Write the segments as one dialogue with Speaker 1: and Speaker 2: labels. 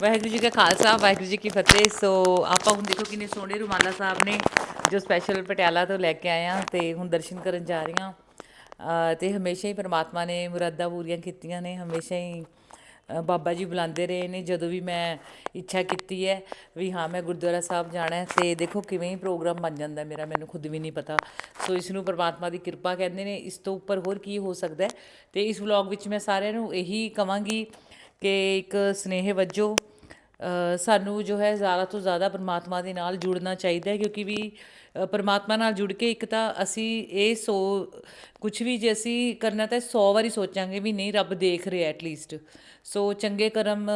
Speaker 1: ਵਾਹਿਗੁਰੂ ਜੀ ਕਾ ਖਾਲਸਾ ਵਾਹਿਗੁਰੂ ਜੀ ਕੀ ਫਤਿਹ। ਸੋ ਆਪਾਂ ਹੁਣ ਦੇਖੋ ਕਿੰਨੇ ਸੋਹਣੇ ਰੁਮਾਲਾ ਸਾਹਿਬ ਨੇ ਜੋ ਸਪੈਸ਼ਲ ਪਟਿਆਲਾ ਤੋਂ ਲੈ ਕੇ ਆਏ ਆ ਤੇ ਹੁਣ ਦਰਸ਼ਨ ਕਰਨ ਜਾ ਰਹੀ ਹਾਂ ਅ, ਤੇ ਹਮੇਸ਼ਾ ਹੀ ਪਰਮਾਤਮਾ ਨੇ ਮੁਰਾਦਾਂ ਪੂਰੀਆਂ ਕੀਤੀਆਂ ਨੇ ਹਮੇਸ਼ਾ ਹੀ ਬਾਬਾ ਜੀ ਬੁਲਾਉਂਦੇ ਰਹੇ ਨੇ ਜਦੋਂ ਵੀ ਮੈਂ ਇੱਛਾ ਕੀਤੀ ਹੈ ਵੀ ਹਾਂ ਮੈਂ ਗੁਰਦੁਆਰਾ ਸਾਹਿਬ ਜਾਣਾ ਹੈ ਤੇ ਦੇਖੋ ਕਿਵੇਂ ਹੀ ਪ੍ਰੋਗਰਾਮ ਬਣ ਜਾਂਦਾ ਮੇਰਾ ਮੈਨੂੰ ਖੁਦ ਵੀ ਨਹੀਂ ਪਤਾ। ਸੋ ਇਸ ਨੂੰ ਪਰਮਾਤਮਾ ਦੀ ਕਿਰਪਾ ਕਹਿੰਦੇ ਨੇ ਇਸ ਤੋਂ ਉੱਪਰ ਹੋਰ ਕੀ ਹੋ ਸਕਦਾ ਹੈ? ਤੇ ਇਸ ਵਲੌਗ ਵਿੱਚ ਮੈਂ ਸਾਰਿਆਂ ਨੂੰ ਇਹੀ ਕਵਾਂਗੀ ਕਿ ਇੱਕ ਸਨੇਹ ਵੱਜੋ ਸਾਨੂੰ ਜੋ ਹੈ ਜ਼ਿਆਦਾ ਤੋਂ ਜ਼ਿਆਦਾ ਪਰਮਾਤਮਾ ਦੇ ਨਾਲ ਜੁੜਨਾ ਚਾਹੀਦਾ ਹੈ, ਕਿਉਂਕਿ ਵੀ ਪਰਮਾਤਮਾ ਨਾਲ ਜੁੜ ਕੇ ਇੱਕ ਤਾਂ ਅਸੀਂ ਇਹ ਸੋ ਕੁਝ ਵੀ ਜੇ ਅਸੀਂ ਕਰਨਾ ਤਾਂ 100 ਵਾਰੀ ਸੋਚਾਂਗੇ ਵੀ ਨਹੀਂ ਰੱਬ ਦੇਖ ਰਿਹਾ ਐਟਲੀਸਟ ਸੋ ਚੰਗੇ ਕਰਮ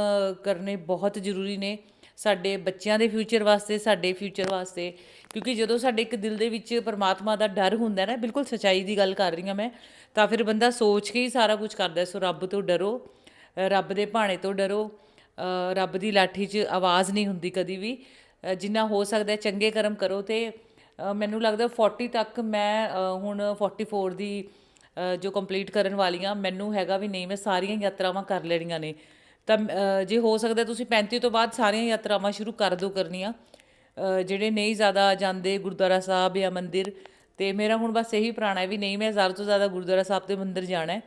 Speaker 1: ਕਰਨੇ ਬਹੁਤ ਜ਼ਰੂਰੀ ਨੇ ਸਾਡੇ ਬੱਚਿਆਂ ਦੇ ਫਿਊਚਰ ਵਾਸਤੇ, ਸਾਡੇ ਫਿਊਚਰ ਵਾਸਤੇ। ਕਿਉਂਕਿ ਜਦੋਂ ਸਾਡੇ ਇੱਕ ਦਿਲ ਦੇ ਵਿੱਚ ਪਰਮਾਤਮਾ ਦਾ ਡਰ ਹੁੰਦਾ ਨਾ, ਬਿਲਕੁਲ ਸਚਾਈ ਦੀ ਗੱਲ ਕਰ ਰਹੀ ਹਾਂ ਮੈਂ, ਤਾਂ ਫਿਰ ਬੰਦਾ ਸੋਚ ਕੇ ਹੀ ਸਾਰਾ ਕੁਝ ਕਰਦਾ ਸੋ ਰੱਬ ਤੋਂ ਡਰੋ ਰੱਬ ਦੇ ਭਾਣੇ ਤੋਂ ਡਰੋ। ਰੱਬ ਦੀ ਲਾਠੀ 'ਚ ਆਵਾਜ਼ ਨਹੀਂ ਹੁੰਦੀ ਕਦੀ ਵੀ। ਜਿੰਨਾ ਹੋ ਸਕਦਾ ਚੰਗੇ ਕਰਮ ਕਰੋ ਤੇ ਮੈਨੂੰ ਲੱਗਦਾ 40 ਤੱਕ ਮੈਂ ਅ, ਹੁਣ 44 ਦੀ ਜੋ ਕੰਪਲੀਟ ਕਰਨ ਵਾਲੀ ਵਾਲੀਆਂ ਮੈਨੂੰ ਹੈਗਾ ਵੀ ਨਹੀਂ ਮੈਂ ਸਾਰੀਆਂ ਯਾਤਰਾਵਾਂ ਕਰ ਲੈਣੀਆਂ ਨੇ। ਤਾਂ ਜੇ ਹੋ ਸਕਦਾ ਤੁਸੀਂ 35 ਤੋਂ ਬਾਅਦ ਸਾਰੀਆਂ ਯਾਤਰਾਵਾਂ ਸ਼ੁਰੂ ਕਰ ਦਿਓ ਕਰਨੀਆਂ। ਜਿਹੜੇ ਨਹੀਂ ਜ਼ਿਆਦਾ ਜਾਂਦੇ ਗੁਰਦੁਆਰਾ ਸਾਹਿਬ ਜਾਂ ਮੰਦਿਰ ਤੇ ਮੇਰਾ ਹੁਣ ਬਸ ਇਹੀ ਪ੍ਰਾਣਾ ਹੈ ਵੀ ਨਹੀਂ ਮੈਂ ਜ਼ਿਆਦਾ ਤੋਂ ਜ਼ਿਆਦਾ ਗੁਰਦੁਆਰਾ ਸਾਹਿਬ ਤੇ ਮੰਦਿਰ ਜਾਣਾ ਹੈ।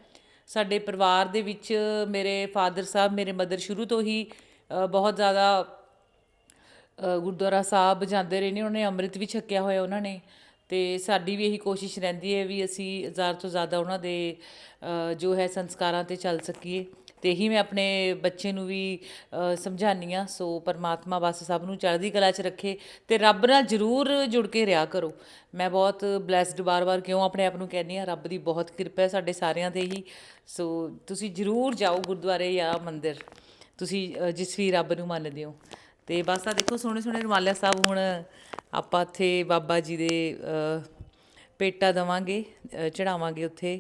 Speaker 1: ਸਾਡੇ ਪਰਿਵਾਰ ਦੇ ਵਿੱਚ ਮੇਰੇ ਫਾਦਰ ਸਾਹਿਬ ਮੇਰੇ ਮਦਰ ਸ਼ੁਰੂ ਤੋਂ ਹੀ ਬਹੁਤ ਜ਼ਿਆਦਾ ਗੁਰਦੁਆਰਾ ਸਾਹਿਬ ਜਾਂਦੇ ਰਹੇ ਨੇ, ਉਹਨੇ ਅੰਮ੍ਰਿਤ ਵੀ ਛਕਿਆ ਹੋਇਆ ਉਹਨਾਂ ਨੇ ਤੇ ਸਾਡੀ ਵੀ ਇਹੀ ਕੋਸ਼ਿਸ਼ ਰਹਿੰਦੀ ਹੈ ਵੀ ਅਸੀਂ ਜ਼ਿਆਦਾ ਤੋਂ ਜ਼ਿਆਦਾ ਉਹਨਾਂ ਦੇ ਜੋ ਹੈ ਸੰਸਕਾਰਾਂ ਤੇ ਚੱਲ ਸਕੀਏ। ਤੇ ਇਹੀ ਮੈਂ ਆਪਣੇ ਬੱਚੇ ਨੂੰ ਵੀ ਅ, ਸਮਝਾਉਂਦੀ ਹਾਂ ਸੋ ਪਰਮਾਤਮਾ ਬਸ ਸਭ ਨੂੰ ਚੜ੍ਹਦੀ ਕਲਾ 'ਚ ਰੱਖੇ ਤੇ ਰੱਬ ਨਾਲ ਜ਼ਰੂਰ ਜੁੜ ਕੇ ਰਿਹਾ ਕਰੋ। ਮੈਂ ਬਹੁਤ ਬlesed ਬਾਰ-ਬਾਰ ਕਿਉਂ ਆਪਣੇ ਆਪ ਨੂੰ ਕਹਿੰਦੀ ਹਾਂ ਰੱਬ ਦੀ ਬਹੁਤ ਕਿਰਪਾ ਹੈ ਸਾਡੇ ਸਾਰਿਆਂ ਤੇ ਹੀ। ਸੋ ਤੁਸੀਂ ਜ਼ਰੂਰ ਜਾਓ ਗੁਰਦੁਆਰੇ ਜਾਂ ਮੰਦਿਰ ਤੁਸੀਂ ਜਿਸ ਵੀ ਰੱਬ ਨੂੰ ਮੰਨਦੇ ਹੋ। ਤੇ ਬਸ ਆ ਦੇਖੋ ਸੋਹਣੇ ਸੋਹਣੇ ਰੁਮਾਲਿਆ ਸਾਹਿਬ ਹੁਣ ਆਪਾਂ ਇੱਥੇ ਬਾਬਾ ਜੀ ਦੇ ਪੇਟਾ ਭੇਟਾ ਦਵਾਂਗੇ ਚੜਾਵਾਂਗੇ ਉੱਥੇ।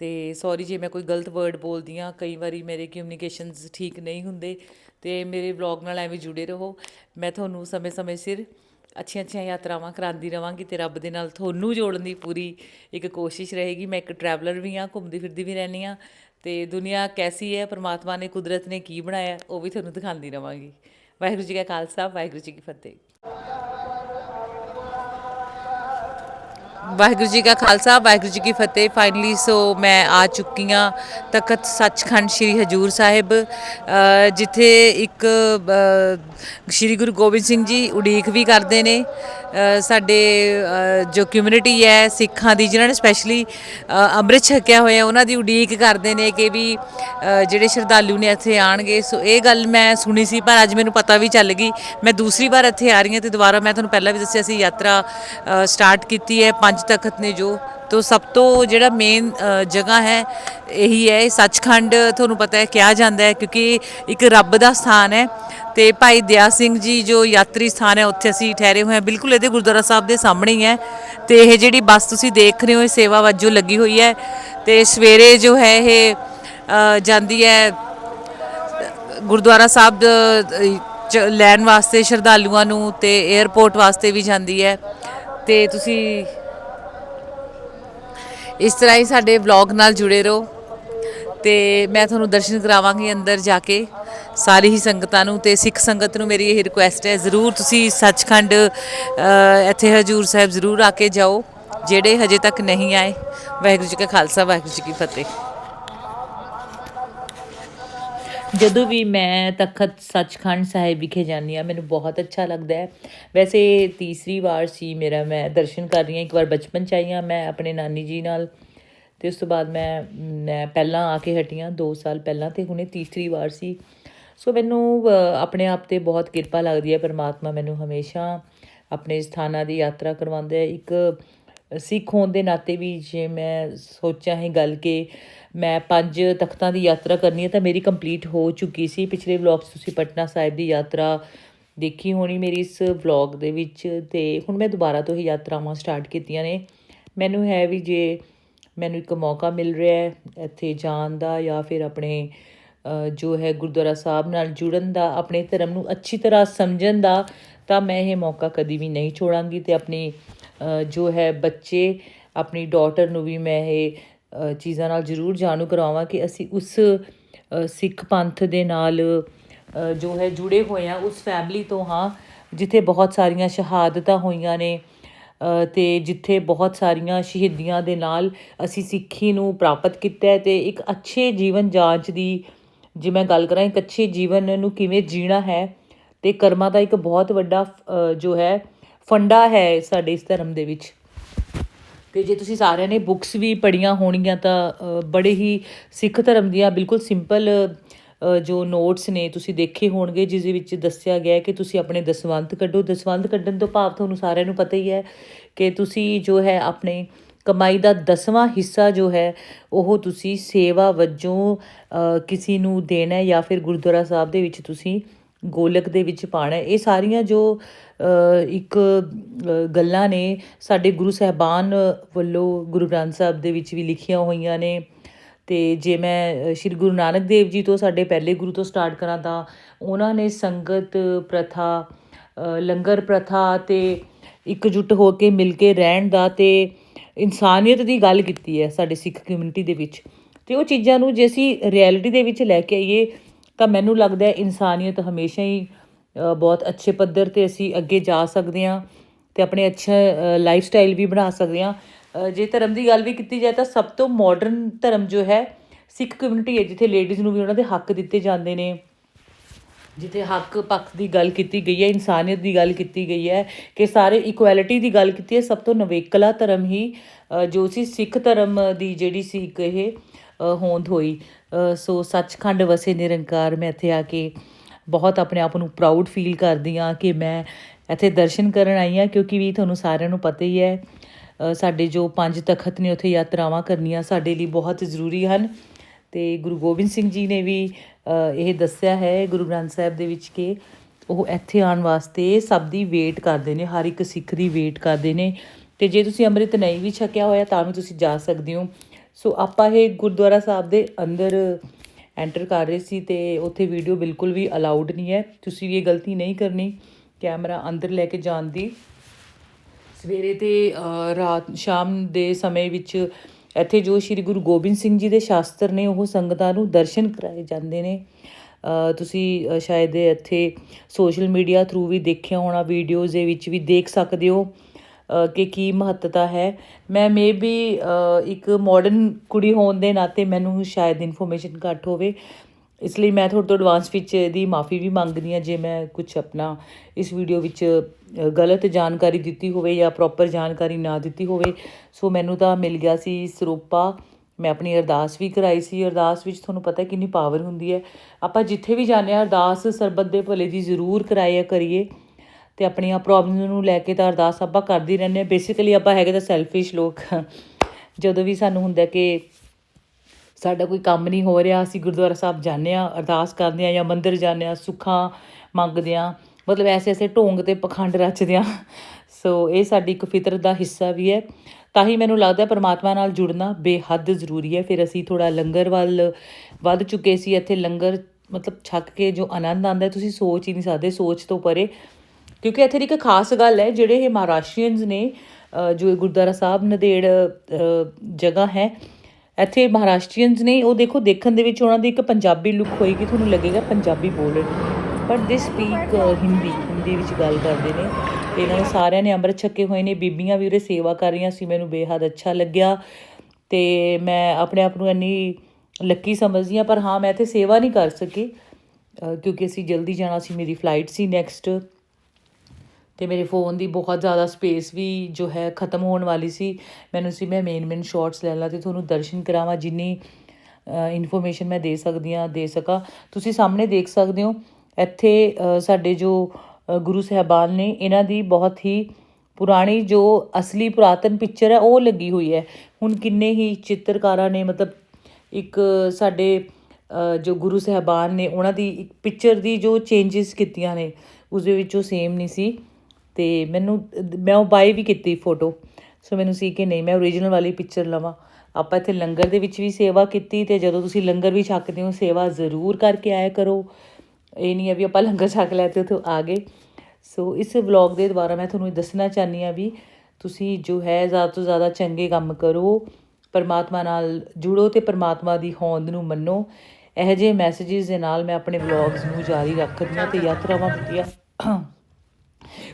Speaker 1: ਤੇ ਸੌਰੀ ਜੇ ਮੈਂ ਕੋਈ ਗਲਤ ਵਰਡ ਬੋਲਦੀ ਆ ਕਈ ਵਾਰੀ ਮੇਰੇ ਕਮਿਊਨੀਕੇਸ਼ਨਸ ਠੀਕ ਨਹੀਂ ਹੁੰਦੇ ਤੇ ਮੇਰੇ ਵਲੌਗ ਨਾਲ ਐਵੇਂ ਜੁੜੇ ਰਹੋ। ਮੈਂ ਤੁਹਾਨੂੰ ਸਮੇਂ-ਸਮੇਂ ਸਿਰ ਅੱਛੀਆਂ ਅੱਛੀਆਂ ਯਾਤਰਾਵਾਂ ਕਰਾਉਂਦੀ ਰਵਾਂਗੀ ਤੇ ਰੱਬ ਦੇ ਨਾਲ ਤੁਹਾਨੂੰ ਜੋੜਨ ਦੀ ਪੂਰੀ ਇੱਕ ਕੋਸ਼ਿਸ਼ ਰਹੇਗੀ। ਮੈਂ ਇੱਕ ਟਰੈਵਲਰ ਵੀ ਆ ਘੁੰਮਦੀ ਫਿਰਦੀ ਵੀ ਰਹਿੰਦੀ ਆ ਤੇ ਦੁਨੀਆ ਕੈਸੀ ਹੈ, ਪਰਮਾਤਮਾ ਨੇ ਕੁਦਰਤ ਨੇ ਕੀ ਬਣਾਇਆ, ਉਹ ਵੀ ਤੁਹਾਨੂੰ ਦਿਖਾਉਂਦੀ ਰਵਾਂਗੀ। ਵਾਹਿਗੁਰੂ ਜੀ ਕਾ ਖਾਲਸਾ, ਵਾਹਿਗੁਰੂ ਜੀ ਕੀ ਫਤਿਹ। ਵਾਹਿਗੁਰੂ ਜੀ ਕਾ ਖਾਲਸਾ, ਵਾਹਿਗੁਰੂ ਜੀ ਕੀ ਫਤਿਹ। ਫਾਈਨਲੀ ਸੋ ਮੈਂ ਆ ਚੁੱਕੀ ਹਾਂ ਤਖਤ ਸੱਚਖੰਡ ਸ੍ਰੀ ਹਜੂਰ ਸਾਹਿਬ ਜਿੱਥੇ ਇੱਕ ਸ੍ਰੀ ਗੁਰੂ ਗੋਬਿੰਦ ਸਿੰਘ ਜੀ ਉਡੀਕ ਵੀ ਕਰਦੇ ਨੇ। ਸਾਡੇ ਜੋ ਕਮਿਊਨਿਟੀ ਹੈ, ਸਿੱਖਾਂ ਦੀ, ਜਿਨ੍ਹਾਂ ਨੇ ਸਪੈਸ਼ਲੀ ਅੰਮ੍ਰਿਤ ਛਕਿਆ ਹੋਇਆ, ਉਹਨਾਂ ਦੀ ਉਡੀਕ ਕਰਦੇ ਨੇ ਕਿ ਵੀ ਜਿਹੜੇ ਸ਼ਰਧਾਲੂ ਨੇ ਇੱਥੇ ਆਣਗੇ ਸੋ ਇਹ ਗੱਲ ਮੈਂ ਸੁਣੀ ਸੀ, ਪਰ ਅੱਜ ਮੈਨੂੰ ਪਤਾ ਵੀ ਚੱਲ ਗਈ। ਮੈਂ ਦੂਸਰੀ ਵਾਰ ਇੱਥੇ ਆ ਰਹੀ ਹਾਂ ਤੇ ਦੁਬਾਰਾ ਮੈਂ ਤੁਹਾਨੂੰ ਪਹਿਲਾਂ ਵੀ ਦੱਸਿਆ ਸੀ, ਯਾਤਰਾ ਸਟਾਰਟ ਕੀਤੀ ਹੈ। ਪੰਜ ਤਖਤ ਨੇ ਜੋ, ਤੋ ਸਭ ਤੋਂ ਜਿਹੜਾ ਮੇਨ ਜਗ੍ਹਾ ਹੈ, ਇਹੀ ਹੈ ਸੱਚਖੰਡ ਤੁਹਾਨੂੰ ਪਤਾ ਹੈ, ਕਿਹਾ ਜਾਂਦਾ ਹੈ, ਕਿਉਂਕਿ ਇੱਕ ਰੱਬ ਦਾ ਸਥਾਨ ਹੈ। ਤੇ ਭਾਈ ਦਿਆ ਸਿੰਘ ਜੀ ਜੋ ਯਾਤਰੀ ਸਥਾਨ ਹੈ, ਉੱਥੇ ਅਸੀਂ ਠਹਿਰੇ ਹੋਏ ਹਾਂ। ਬਿਲਕੁਲ ਇਹਦੇ ਗੁਰਦੁਆਰਾ ਸਾਹਿਬ ਦੇ ਸਾਹਮਣੇ ਹੀ ਹੈ। ਤੇ ਇਹ ਜਿਹੜੀ ਬੱਸ ਤੁਸੀਂ ਦੇਖ ਰਹੇ ਹੋ, ਇਹ ਸੇਵਾ ਵਜੋਂ ਲੱਗੀ ਹੋਈ ਹੈ। ਤੇ ਸਵੇਰੇ ਜੋ ਹੈ, ਇਹ ਜਾਂਦੀ ਹੈ, ਗੁਰਦੁਆਰਾ ਸਾਹਿਬ ਚ, ਲੈਣ ਵਾਸਤੇ ਸ਼ਰਧਾਲੂਆਂ ਨੂੰ ਤੇ 에ਅਰਪੋਰਟ ਵਾਸਤੇ ਵੀ ਜਾਂਦੀ ਹੈ। ਤੇ ਤੁਸੀਂ ਇਸ ਤਰ੍ਹਾਂ ਹੀ ਸਾਡੇ ਵਲੌਗ ਨਾਲ ਜੁੜੇ ਰਹੋ ਤੇ ਮੈਂ ਤੁਹਾਨੂੰ ਦਰਸ਼ਨ ਕਰਾਵਾਂਗੀ ਅੰਦਰ ਜਾ ਕੇ ਸਾਰੀ ਹੀ ਸੰਗਤਾਂ ਨੂੰ ਤੇ ਸਿੱਖ ਸੰਗਤ ਨੂੰ ਮੇਰੀ ਇਹ ਰਿਕੁਐਸਟ ਹੈ, ਜ਼ਰੂਰ ਤੁਸੀਂ ਸੱਚਖੰਡ ਇੱਥੇ ਹਜੂਰ ਸਾਹਿਬ ਜ਼ਰੂਰ ਆ ਕੇ ਜਾਓ, ਜਿਹੜੇ ਹਜੇ ਤੱਕ ਨਹੀਂ ਆਏ, ਵਾਹਿਗੁਰੂ ਜੀ ਕਾ ਖਾਲਸਾ, ਵਾਹਿਗੁਰੂ ਜੀ ਕੀ ਫਤਿਹ। ਜਦੋਂ ਵੀ ਮੈਂ ਤਖਤ ਸੱਚਖੰਡ ਸਾਹਿਬ ਵਿਖੇ ਜਾਂਦੀ ਹਾਂ, ਮੈਨੂੰ ਬਹੁਤ ਅੱਛਾ ਲੱਗਦਾ ਹੈ। ਵੈਸੇ ਤੀਸਰੀ ਵਾਰ ਸੀ ਮੇਰਾ, ਮੈਂ ਦਰਸ਼ਨ ਕਰ ਰਹੀ ਹਾਂ, ਇੱਕ ਵਾਰ ਬਚਪਨ ਚ ਆਈ ਹਾਂ ਮੈਂ ਆਪਣੇ ਨਾਨੀ ਜੀ ਨਾਲ। ਤੇ ਉਸ ਤੋਂ ਬਾਅਦ ਮੈਂ ਮੈਂ ਪਹਿਲਾਂ ਆ ਕੇ ਹਟੀ ਹਾਂ 2 ਸਾਲ ਪਹਿਲਾਂ ਤੇ ਹੁਣੇ ਤੀਸਰੀ ਵਾਰ ਸੀ। ਸੋ ਮੈਨੂੰ ਆਪਣੇ ਆਪ ਤੇ ਬਹੁਤ ਕਿਰਪਾ ਲੱਗਦੀ ਹੈ, ਪਰਮਾਤਮਾ ਮੈਨੂੰ ਹਮੇਸ਼ਾ ਆਪਣੇ ਸਥਾਨਾਂ ਦੀ ਯਾਤਰਾ ਕਰਵਾਉਂਦਾ ਹੈ। ਇੱਕ ਸਿੱਖ ਹੋਣ ਦੇ ਨਾਤੇ ਵੀ ਜੇ ਮੈਂ ਸੋਚਾਂ ਇਹ ਗੱਲ ਕਿ ਮੈਂ ਪੰਜ ਤਖਤਾਂ ਦੀ ਯਾਤਰਾ ਕਰਨੀ ਹੈ ਤਾਂ ਮੇਰੀ ਕੰਪਲੀਟ ਹੋ ਚੁੱਕੀ ਸੀ। ਪਿਛਲੇ ਵਲੌਗ 'ਚ ਤੁਸੀਂ ਪਟਨਾ ਸਾਹਿਬ ਦੀ ਯਾਤਰਾ ਦੇਖੀ ਹੋਣੀ ਮੇਰੀ ਇਸ ਵਲੌਗ ਦੇ ਵਿੱਚ ਤੇ ਹੁਣ ਮੈਂ ਦੁਬਾਰਾ ਤੋਂ ਇਹ ਯਾਤਰਾਵਾਂ ਸਟਾਰਟ ਕੀਤੀਆਂ ਨੇ। ਮੈਨੂੰ ਹੈ ਵੀ ਜੇ ਮੈਨੂੰ ਇੱਕ ਮੌਕਾ ਮਿਲ ਰਿਹਾ ਹੈ ਇੱਥੇ ਜਾਣ ਦਾ ਜਾਂ ਫਿਰ ਆਪਣੇ ਜੋ ਹੈ ਗੁਰਦੁਆਰਾ ਸਾਹਿਬ ਨਾਲ ਜੁੜਨ ਦਾ, ਆਪਣੇ ਧਰਮ ਨੂੰ ਅੱਛੀ ਤਰ੍ਹਾਂ ਸਮਝਣ ਦਾ, ਤਾਂ ਮੈਂ ਇਹ ਮੌਕਾ ਕਦੀ ਵੀ ਨਹੀਂ ਛੋੜਾਂਗੀ ਤੇ ਆਪਣੀ ਜੋ ਹੈ ਬੱਚੇ ਆਪਣੀ ਡਾਟਰ ਨੂੰ ਵੀ ਮੈਂ ਇਹ ਚੀਜ਼ਾਂ ਨਾਲ ਜ਼ਰੂਰ ਜਾਣੂ ਕਰਵਾਵਾਂ ਕਿ ਅਸੀਂ ਉਸ ਸਿੱਖ ਪੰਥ ਦੇ ਨਾਲ ਜੋ ਹੈ ਜੁੜੇ ਹੋਏ ਆ ਉਸ ਫੈਮਿਲੀ ਤੋਂ ਹਾਂ ਜਿੱਥੇ ਬਹੁਤ ਸਾਰੀਆਂ ਸ਼ਹਾਦਤਾਂ ਹੋਈਆਂ ਨੇ ਅ, ਤੇ ਜਿੱਥੇ ਬਹੁਤ ਸਾਰੀਆਂ ਸ਼ਹੀਦੀਆਂ ਦੇ ਨਾਲ ਅਸੀਂ ਸਿੱਖੀ ਨੂੰ ਪ੍ਰਾਪਤ ਕੀਤਾ ਹੈ ਤੇ ਇੱਕ ਅੱਛੇ ਜੀਵਨ ਜਾਂਚ ਦੀ ਜੇ ਮੈਂ ਗੱਲ ਕਰਾਂ ਇੱਕ ਅੱਛੇ ਜੀਵਨ ਨੂੰ ਕਿਵੇਂ ਜੀਣਾ ਹੈ ਤੇ ਕਰਮਾਂ ਦਾ ਇੱਕ ਬਹੁਤ ਵੱਡਾ ਜੋ ਹੈ ਫੰਡਾ ਹੈ ਸਾਡੇ ਇਸ ਧਰਮ ਦੇ ਵਿੱਚ। ਤੇ ਜੇ ਤੁਸੀਂ ਸਾਰਿਆਂ ਨੇ ਬੁੱਕਸ ਵੀ ਪੜ੍ਹੀਆਂ ਹੋਣਗੀਆਂ ਤਾਂ ਬੜੇ ਹੀ ਸਿੱਖ ਧਰਮ ਦੀਆਂ ਬਿਲਕੁਲ ਸਿੰਪਲ ਜੋ ਨੋਟਸ ਨੇ ਤੁਸੀਂ ਦੇਖੇ ਹੋਣਗੇ, ਜਿਸ ਦੇ ਵਿੱਚ ਦੱਸਿਆ ਗਿਆ ਹੈ ਕਿ ਤੁਸੀਂ ਆਪਣੇ ਦਸਵੰਧ ਕੱਢੋ। ਦਸਵੰਧ ਕੱਢਣ ਤੋਂ ਭਾਵ ਤੁਹਾਨੂੰ ਸਾਰਿਆਂ ਨੂੰ ਪਤਾ ਹੀ ਹੈ ਕਿ ਤੁਸੀਂ ਜੋ ਹੈ ਆਪਣੇ ਕਮਾਈ ਦਾ ਦਸਵਾਂ ਹਿੱਸਾ ਜੋ ਹੈ, ਉਹ ਤੁਸੀਂ ਸੇਵਾ ਵਜੋਂ ਕਿਸੇ ਨੂੰ ਦੇਣਾ ਜਾਂ ਫਿਰ ਗੁਰਦੁਆਰਾ ਸਾਹਿਬ ਦੇ ਵਿੱਚ ਤੁਸੀਂ ਗੋਲਕ ਦੇ ਵਿੱਚ ਪਾਣਾ ਇਹ ਸਾਰੀਆਂ ਜੋ ਇੱਕ ਗੱਲਾਂ ਨੇ ਸਾਡੇ ਗੁਰੂ ਸਾਹਿਬਾਨ ਵੱਲੋਂ ਗੁਰੂ ਗ੍ਰੰਥ ਸਾਹਿਬ ਦੇ ਵਿੱਚ ਵੀ ਲਿਖੀਆਂ ਹੋਈਆਂ ਨੇ। ਤੇ ਜੇ ਮੈਂ ਸ਼੍ਰੀ ਗੁਰੂ ਨਾਨਕ ਦੇਵ ਜੀ ਤੋਂ ਸਾਡੇ ਪਹਿਲੇ ਗੁਰੂ ਤੋਂ ਸਟਾਰਟ ਕਰਾਂ ਤਾਂ ਉਹਨਾਂ ਨੇ ਸੰਗਤ ਪ੍ਰਥਾ ਲੰਗਰ ਪ੍ਰਥਾ ਤੇ ਇਕਜੁੱਟ ਹੋ ਕੇ ਮਿਲ ਕੇ ਰਹਿਣ ਦਾ ਤੇ ਇਨਸਾਨੀਅਤ ਦੀ ਗੱਲ ਕੀਤੀ ਹੈ ਸਾਡੇ ਸਿੱਖ ਕਮਿਊਨਿਟੀ ਦੇ ਵਿੱਚ। ਤੇ ਉਹ ਚੀਜ਼ਾਂ ਨੂੰ ਜੇ ਅਸੀਂ ਰਿਐਲਿਟੀ ਦੇ ਵਿੱਚ ਲੈ ਕੇ ਆਈਏ ਤਾਂ ਮੈਨੂੰ ਲੱਗਦਾ ਹੈ ਇਨਸਾਨੀਅਤ ਹਮੇਸ਼ਾ ਹੀ ਬਹੁਤ ਅੱਛੇ ਪੱਧਰ ਤੇ ਅਸੀਂ ਅੱਗੇ ਜਾ ਸਕਦੇ ਹਾਂ ਤੇ ਆਪਣੇ ਅੱਛਾ ਲਾਈਫ ਸਟਾਈਲ ਵੀ ਬਣਾ ਸਕਦੇ ਹਾਂ। ਜੇ ਧਰਮ ਦੀ ਗੱਲ ਵੀ ਕੀਤੀ ਜਾਏ ਤਾਂ ਸਭ ਤੋਂ ਮਾਡਰਨ ਧਰਮ ਜੋ ਹੈ, ਸਿੱਖ ਕਮਿਊਨਿਟੀ ਹੈ, ਜਿੱਥੇ ਲੇਡੀਜ਼ ਨੂੰ ਵੀ ਉਹਨਾਂ ਦੇ ਹੱਕ ਦਿੱਤੇ ਜਾਂਦੇ ਨੇ। ਜਿੱਥੇ ਹੱਕ ਪੱਖ ਦੀ ਗੱਲ ਕੀਤੀ ਗਈ ਹੈ, ਇਨਸਾਨੀਅਤ ਦੀ ਗੱਲ ਕੀਤੀ ਗਈ ਹੈ, ਕਿ ਸਾਰੇ ਇਕੁਐਲਿਟੀ ਦੀ ਗੱਲ ਕੀਤੀ ਹੈ, ਸਭ ਤੋਂ ਨਵੇਕਲਾ ਧਰਮ ਹੀ ਜੋ ਸੀ ਸਿੱਖ ਧਰਮ ਦੀ ਜਿਹੜੀ ਸੀ ਇੱਕ ਇਹ ਹੋਂਦ ਹੋਈ। ਸੋ ਸੱਚਖੰਡ ਵਸੇ ਨਿਰੰਕਾਰ ਮੈਂ ਇੱਥੇ ਆ ਕੇ ਬਹੁਤ ਆਪਣੇ ਆਪ ਨੂੰ ਪ੍ਰਾਊਡ ਫੀਲ ਕਰਦੀ ਹਾਂ ਕਿ ਮੈਂ ਇੱਥੇ ਦਰਸ਼ਨ ਕਰਨ ਆਈ ਹਾਂ, ਕਿਉਂਕਿ ਵੀ ਤੁਹਾਨੂੰ ਸਾਰਿਆਂ ਨੂੰ ਪਤਾ ਹੀ ਹੈ ਸਾਡੇ ਜੋ ਪੰਜ ਤਖਤ ਨੇ ਉੱਥੇ ਯਾਤਰਾਵਾਂ ਕਰਨੀਆਂ ਸਾਡੇ ਲਈ ਬਹੁਤ ਜ਼ਰੂਰੀ ਹਨ। ਤੇ ਗੁਰੂ ਗੋਬਿੰਦ ਸਿੰਘ ਜੀ ਨੇ ਵੀ ਇਹ ਦੱਸਿਆ ਹੈ ਗੁਰੂ ਗ੍ਰੰਥ ਸਾਹਿਬ ਦੇ ਵਿੱਚ ਕਿ ਉਹ ਇੱਥੇ ਆਉਣ ਵਾਸਤੇ ਸਭ ਦੀ ਵੇਟ ਕਰਦੇ ਨੇ, ਹਰ ਇੱਕ ਸਿੱਖ ਦੀ ਵੇਟ ਕਰਦੇ ਨੇ। ਤੇ ਜੇ ਤੁਸੀਂ ਅੰਮ੍ਰਿਤ ਨਹੀਂ ਵੀ ਛਕਿਆ ਹੋਇਆ ਤਾਂ ਵੀ ਤੁਸੀਂ ਜਾ ਸਕਦੇ ਹੋ। ਸੋ ਆਪਾਂ ਇਹ ਗੁਰਦੁਆਰਾ ਸਾਹਿਬ ਦੇ ਅੰਦਰ ਐਂਟਰ ਕਰ ਰਹੇ ਸੀ ਤੇ ਉੱਥੇ ਵੀਡੀਓ ਬਿਲਕੁਲ ਵੀ ਅਲਾਉਡ ਨਹੀਂ ਹੈ। ਤੁਸੀਂ ਵੀ ਇਹ ਗਲਤੀ ਨਹੀਂ ਕਰਨੀ ਕੈਮਰਾ ਅੰਦਰ ਲੈ ਕੇ ਜਾਣ ਦੀ। ਸਵੇਰੇ ਤੇ ਰਾਤ, ਸ਼ਾਮ ਦੇ ਸਮੇਂ ਵਿੱਚ ਇੱਥੇ ਜੋ ਸ੍ਰੀ ਗੁਰੂ ਗੋਬਿੰਦ ਸਿੰਘ ਜੀ ਦੇ ਸ਼ਾਸਤਰ ਨੇ, ਉਹ ਸੰਗਤਾਂ ਨੂੰ ਦਰਸ਼ਨ ਕਰਾਏ ਜਾਂਦੇ ਨੇ। ਤੁਸੀਂ ਸ਼ਾਇਦ ਇੱਥੇ ਸੋਸ਼ਲ ਮੀਡੀਆ ਥਰੂ ਵੀ ਦੇਖਿਆ ਹੋਣਾ ਵੀਡੀਓਜ਼ ਦੇ ਵਿੱਚ ਵੀ ਦੇਖ ਸਕਦੇ ਹੋ। ਕਿ ਕੀ ਮਹੱਤਤਾ ਹੈ। ਮੈਂ ਮੇਬੀ ਇੱਕ ਮਾਡਰਨ ਕੁੜੀ ਹੋਣ ਦੇ ਨਾਤੇ ਮੈਨੂੰ ਸ਼ਾਇਦ ਇਨਫੋਰਮੇਸ਼ਨ ਘੱਟ ਹੋਵੇ। ਇਸ ਲਈ ਮੈਂ ਤੁਹਾਡੇ ਤੋਂ ਐਡਵਾਂਸ ਵਿੱਚ ਦੀ ਮਾਫੀ ਵੀ ਮੰਗਦੀ ਹਾਂ, ਜੇ ਮੈਂ ਕੁਝ ਆਪਣਾ ਇਸ ਵੀਡੀਓ ਵਿੱਚ ਗਲਤ ਜਾਣਕਾਰੀ ਦਿੱਤੀ ਹੋਵੇ ਜਾਂ ਪ੍ਰੋਪਰ ਜਾਣਕਾਰੀ ਨਾ ਦਿੱਤੀ ਹੋਵੇ। ਸੋ ਮੈਨੂੰ ਤਾਂ ਮਿਲ ਗਿਆ ਸੀ ਸਰੂਪਾ। ਮੈਂ ਆਪਣੀ ਅਰਦਾਸ ਵੀ ਕਰਾਈ ਸੀ। ਅਰਦਾਸ ਵਿੱਚ ਤੁਹਾਨੂੰ ਪਤਾ ਕਿੰਨੀ ਪਾਵਰ ਹੁੰਦੀ ਹੈ। ਆਪਾਂ ਜਿੱਥੇ ਵੀ ਜਾਂਦੇ ਹਾਂ, ਅਰਦਾਸ ਸਰਬੱਤ ਦੇ ਭਲੇ ਦੀ ਜ਼ਰੂਰ ਕਰਾਇਆ ਕਰੀਏ। ਤੇ ਆਪਣੀਆਂ ਪ੍ਰੋਬਲਮ ਨੂੰ ਲੈ ਕੇ ਤਾਂ ਅਰਦਾਸ ਆਪਾਂ ਕਰਦੇ ਰਹਿੰਦੇ ਹਾਂ। ਬੇਸਿਕਲੀ ਆਪਾਂ ਹੈਗੇ ਤਾਂ ਸੈਲਫਿਸ਼ ਲੋਕ। ਜਦੋਂ ਵੀ ਸਾਨੂੰ ਹੁੰਦਾ ਕਿ ਸਾਡਾ ਕੋਈ ਕੰਮ ਨਹੀਂ ਹੋ ਰਿਹਾ, ਅਸੀਂ ਗੁਰਦੁਆਰਾ ਸਾਹਿਬ ਜਾਂਦੇ ਆ ਅਰਦਾਸ ਕਰਦੇ ਆ ਜਾਂ ਮੰਦਿਰ ਜਾਂਦੇ ਆ ਸੁੱਖਾਂ ਮੰਗਦੇ ਆ ਮਤਲਬ ਐਸੇ ਐਸੇ ਢੋਂਗ ਤੇ ਪਖੰਡ ਰਚਦੇ ਆ ਸੋ ਇਹ ਸਾਡੀ ਇੱਕ ਫਿਤਰਤ ਦਾ ਹਿੱਸਾ ਵੀ ਹੈ। ਤਾਂ ਹੀ ਮੈਨੂੰ ਲੱਗਦਾ ਪਰਮਾਤਮਾ ਨਾਲ ਜੁੜਨਾ ਬੇਹੱਦ ਜ਼ਰੂਰੀ ਹੈ। ਫਿਰ ਅਸੀਂ ਥੋੜਾ ਲੰਗਰ ਵੱਲ ਵੱਧ ਚੁੱਕੇ ਸੀ। ਇੱਥੇ ਲੰਗਰ ਮਤਲਬ ਛੱਕ ਕੇ ਜੋ ਆਨੰਦ ਆਉਂਦਾ, ਤੁਸੀਂ ਸੋਚ ਹੀ ਨਹੀਂ ਸਕਦੇ, ਸੋਚ ਤੋਂ ਪਰੇ ਕਿਉਂਕਿ ਇੱਥੇ ਦੀ ਇੱਕ ਖਾਸ ਗੱਲ ਹੈ, ਜਿਹੜੇ ਇਹ ਮਹਾਰਾਸ਼ਟਰੀਅਨਸ ਨੇ ਜੋ ਗੁਰਦੁਆਰਾ ਸਾਹਿਬ ਨਦੇੜ ਜਗ੍ਹਾ ਹੈ, ਇੱਥੇ ਮਹਾਰਾਸ਼ਟਰੀਅਨਸ ਨੇ, ਉਹ ਦੇਖੋ ਦੇਖਣ ਦੇ ਵਿੱਚ ਉਹਨਾਂ ਦੀ ਇੱਕ ਪੰਜਾਬੀ ਲੁੱਕ ਹੋਏਗੀ, ਤੁਹਾਨੂੰ ਲੱਗੇਗਾ ਪੰਜਾਬੀ ਬੋਲ ਰਹੇ ਨੇ। ਬਟ ਦੇ ਸਪੀਕ ਹਿੰਦੀ ਹਿੰਦੀ ਵਿੱਚ ਗੱਲ ਕਰਦੇ ਨੇ। ਤੇ ਇਹਨਾਂ ਨੇ ਸਾਰਿਆਂ ਨੇ ਅੰਮ੍ਰਿਤ ਛਕੇ ਹੋਏ ਨੇ, ਬੀਬੀਆਂ ਵੀ ਉਰੇ ਸੇਵਾ ਕਰ ਰਹੀਆਂ ਸੀ, ਮੈਨੂੰ ਬੇਹੱਦ ਅੱਛਾ ਲੱਗਿਆ। ਤੇ ਮੈਂ ਆਪਣੇ ਆਪ ਨੂੰ ਇੰਨੀ ਲੱਕੀ ਸਮਝਦੀ ਹਾਂ, ਪਰ ਹਾਂ, ਮੈਂ ਇੱਥੇ ਸੇਵਾ ਨਹੀਂ ਕਰ ਸਕੀ ਕਿਉਂਕਿ ਅਸੀਂ ਜਲਦੀ ਜਾਣਾ ਸੀ, ਮੇਰੀ ਫਲਾਈਟ ਸੀ ਨੈਕਸਟ ਅਤੇ ਮੇਰੇ ਫੋਨ ਦੀ ਬਹੁਤ ਜ਼ਿਆਦਾ ਸਪੇਸ ਵੀ ਜੋ ਹੈ ਖਤਮ ਹੋਣ ਵਾਲੀ ਸੀ। ਮੈਨੂੰ ਸੀ ਮੈਂ ਮੇਨ ਮੇਨ ਸ਼ੋਟਸ ਲੈ ਲਾਂ ਅਤੇ ਤੁਹਾਨੂੰ ਦਰਸ਼ਨ ਕਰਾਵਾਂ, ਜਿੰਨੀ ਇਨਫੋਰਮੇਸ਼ਨ ਮੈਂ ਦੇ ਸਕਦੀ ਹਾਂ, ਦੇ ਸਕਾਂ। ਤੁਸੀਂ ਸਾਹਮਣੇ ਦੇਖ ਸਕਦੇ ਹੋ, ਇੱਥੇ ਸਾਡੇ ਜੋ ਗੁਰੂ ਸਾਹਿਬਾਨ ਨੇ, ਇਹਨਾਂ ਦੀ ਬਹੁਤ ਹੀ ਪੁਰਾਣੀ ਜੋ ਅਸਲੀ ਪੁਰਾਤਨ ਪਿਕਚਰ ਹੈ, ਉਹ ਲੱਗੀ ਹੋਈ ਹੈ। ਹੁਣ ਕਿੰਨੇ ਹੀ ਚਿੱਤਰਕਾਰਾਂ ਨੇ, ਮਤਲਬ ਇੱਕ ਸਾਡੇ ਜੋ ਗੁਰੂ ਸਾਹਿਬਾਨ ਨੇ, ਉਹਨਾਂ ਦੀ ਇੱਕ ਪਿਕਚਰ ਦੀ ਜੋ ਚੇਂਜਸ ਕੀਤੀਆਂ ਨੇ ਉਸ ਦੇ ਵਿੱਚ ਉਹ ਸੇਮ ਨਹੀਂ ਸੀ। ਤੇ ਮੈਨੂੰ, ਮੈਂ ਉਹ ਬਾਈ ਵੀ ਕੀਤੀ ਫੋਟੋ ਸੋ ਮੈਨੂੰ ਸੀ ਕਿ ਨਹੀਂ, ਮੈਂ ਓਰੀਜਨਲ ਵਾਲੀ ਪਿਕਚਰ ਲਵਾਂ। ਆਪਾਂ ਇੱਥੇ ਲੰਗਰ ਦੇ ਵਿੱਚ ਵੀ ਸੇਵਾ ਕੀਤੀ ਤੇ ਜਦੋਂ ਤੁਸੀਂ ਲੰਗਰ ਵੀ ਛਕਦੇ ਹੋ, ਸੇਵਾ ਜ਼ਰੂਰ ਕਰਕੇ ਆਇਆ ਕਰੋ। ਇਹ ਨਹੀਂ ਹੈ ਵੀ ਆਪਾਂ ਲੰਗਰ ਛਕ ਲਿਆ ਤੇ ਉੱਥੋਂ ਆ ਗਏ। ਸੋ ਇਸ ਵਲੌਗ ਦੇ ਦੁਆਰਾ ਮੈਂ ਤੁਹਾਨੂੰ ਦੱਸਣਾ ਚਾਹਨੀ ਆ ਵੀ ਤੁਸੀਂ ਜੋ ਹੈ ਜ਼ਿਆਦਾ ਤੋਂ ਜ਼ਿਆਦਾ ਚੰਗੇ ਕੰਮ ਕਰੋ, ਪਰਮਾਤਮਾ ਨਾਲ ਜੁੜੋ ਤੇ ਪਰਮਾਤਮਾ ਦੀ ਹੋਂਦ ਨੂੰ ਮੰਨੋ। ਇਹੋ ਜਿਹੇ ਮੈਸੇजेस ਦੇ ਨਾਲ ਮੈਂ ਆਪਣੇ ਵਲੌਗਸ ਨੂੰ ਜਾਰੀ ਰੱਖਦੀ ਹਾਂ ਤੇ ਯਾਤਰਾਵਾਂ ਮੇਰੀਆਂ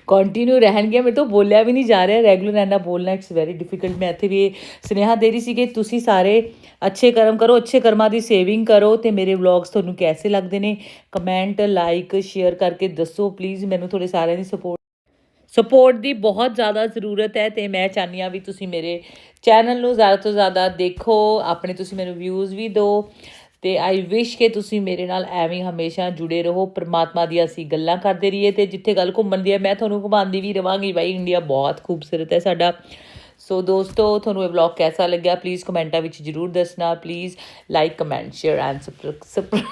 Speaker 1: ਕੰਟੀਨਿਊ ਰਹਿਣਗੀਆਂ। ਮੇਰੇ ਤੋਂ ਬੋਲਿਆ ਵੀ ਨਹੀਂ ਜਾ ਰਿਹਾ। ਰੈਗੂਲਰ ਐਨਾ ਬੋਲਣਾ ਇਟਸ ਵੈਰੀ ਡਿਫਿਕਲਟ ਮੈਂ ਇੱਥੇ ਵੀ ਇਹ ਸੁਨੇਹਾ ਦੇ ਰਹੀ ਸੀ ਕਿ ਤੁਸੀਂ ਸਾਰੇ ਅੱਛੇ ਕਰਮ ਕਰੋ, ਅੱਛੇ ਕਰਮਾਂ ਦੀ ਸੇਵਿੰਗ ਕਰੋ ਤੇ ਮੇਰੇ ਵਲੌਗਸ ਤੁਹਾਨੂੰ ਕੈਸੇ ਲੱਗਦੇ ਨੇ? ਕਮੈਂਟ ਲਾਈਕ ਸ਼ੇਅਰ ਕਰਕੇ ਦੱਸੋ ਪਲੀਜ਼ ਮੈਨੂੰ ਤੁਹਾਡੇ ਸਾਰਿਆਂ ਦੀ ਸਪੋਰਟ ਸਪੋਰਟ ਦੀ ਬਹੁਤ ਜ਼ਿਆਦਾ ਜ਼ਰੂਰਤ ਹੈ ਤੇ ਮੈਂ ਚਾਹੁੰਦੀ ਹਾਂ ਵੀ ਤੁਸੀਂ ਮੇਰੇ ਚੈਨਲ ਨੂੰ ਜ਼ਿਆਦਾ ਤੋਂ ਜ਼ਿਆਦਾ ਦੇਖੋ। ਆਪਣੇ ਤੁਸੀਂ ਮੈਨੂੰ ਵਿਊਜ਼ ਵੀ ਦਿਓ। ਤੇ ਆਈ ਵਿਸ਼ ਕਿ ਤੁਸੀਂ ਮੇਰੇ ਨਾਲ ਐਵੇਂ ਹਮੇਸ਼ਾ ਜੁੜੇ ਰਹੋ, ਪ੍ਰਮਾਤਮਾ ਦੀ ਅਸੀਂ ਗੱਲਾਂ ਕਰਦੇ ਰਹੀਏ ਤੇ ਜਿੱਥੇ ਗੱਲ ਘੁੰਮਣ ਦੀ ਹੈ, ਮੈਂ ਤੁਹਾਨੂੰ ਘੁਮਾਉਂਦੀ ਵੀ ਰਵਾਂਗੀ। ਬਾਈ ਇੰਡੀਆ ਬਹੁਤ ਖੂਬਸੂਰਤ ਹੈ ਸਾਡਾ। ਸੋ ਦੋਸਤੋ, ਤੁਹਾਨੂੰ ਇਹ ਵਲੌਗ ਕੈਸਾ ਲੱਗਿਆ? ਪਲੀਜ਼ ਕਮੈਂਟਾਂ ਵਿੱਚ ਜਰੂਰ ਦੱਸਣਾ। Please like comment share and subscribe